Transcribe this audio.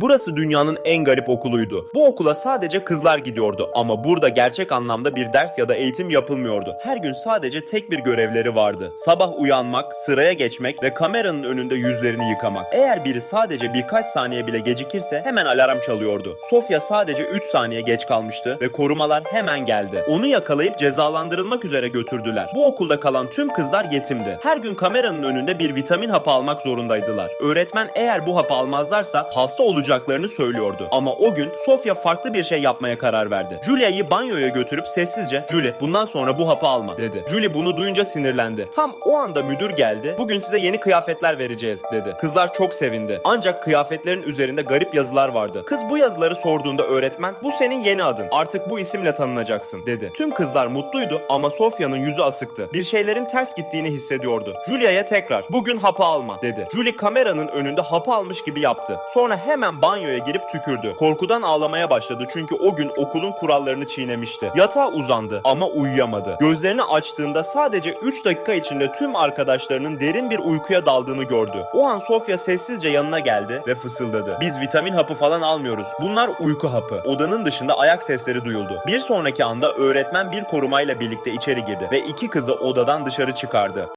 Burası dünyanın en garip okuluydu. Bu okula sadece kızlar gidiyordu ama burada gerçek anlamda bir ders ya da eğitim yapılmıyordu. Her gün sadece tek bir görevleri vardı. Sabah uyanmak, sıraya geçmek ve kameranın önünde yüzlerini yıkamak. Eğer biri sadece birkaç saniye bile gecikirse hemen alarm çalıyordu. Sofya sadece 3 saniye geç kalmıştı ve korumalar hemen geldi. Onu yakalayıp cezalandırılmak üzere götürdüler. Bu okulda kalan tüm kızlar yetimdi. Her gün kameranın önünde bir vitamin hapı almak zorundaydılar. Öğretmen eğer bu hapı almazlarsa hasta olacaklarını söylüyordu. Ama o gün Sofya farklı bir şey yapmaya karar verdi. Julia'yı banyoya götürüp sessizce "Julie, bundan sonra bu hapı alma." dedi. Julie bunu duyunca sinirlendi. Tam o anda müdür geldi. "Bugün size yeni kıyafetler vereceğiz." dedi. Kızlar çok sevindi. Ancak kıyafetlerin üzerinde garip yazılar vardı. Kız bu yazıları sorduğunda öğretmen "Bu senin yeni adın. Artık bu isimle tanınacaksın." dedi. Tüm kızlar mutluydu ama Sofya'nın yüzü asıktı. Bir şeylerin ters gittiğini hissediyordu. Julia'ya tekrar "Bugün hapı alma." dedi. Julie kameranın önünde hapı almış gibi yaptı. Sonra banyoya girip tükürdü. Korkudan ağlamaya başladı çünkü o gün okulun kurallarını çiğnemişti. Yatağa uzandı ama uyuyamadı. Gözlerini açtığında sadece 3 dakika içinde tüm arkadaşlarının derin bir uykuya daldığını gördü. O an Sofya sessizce yanına geldi ve fısıldadı. Biz vitamin hapı falan almıyoruz. Bunlar uyku hapı. Odanın dışında ayak sesleri duyuldu. Bir sonraki anda öğretmen bir korumayla birlikte içeri girdi ve iki kızı odadan dışarı çıkardı.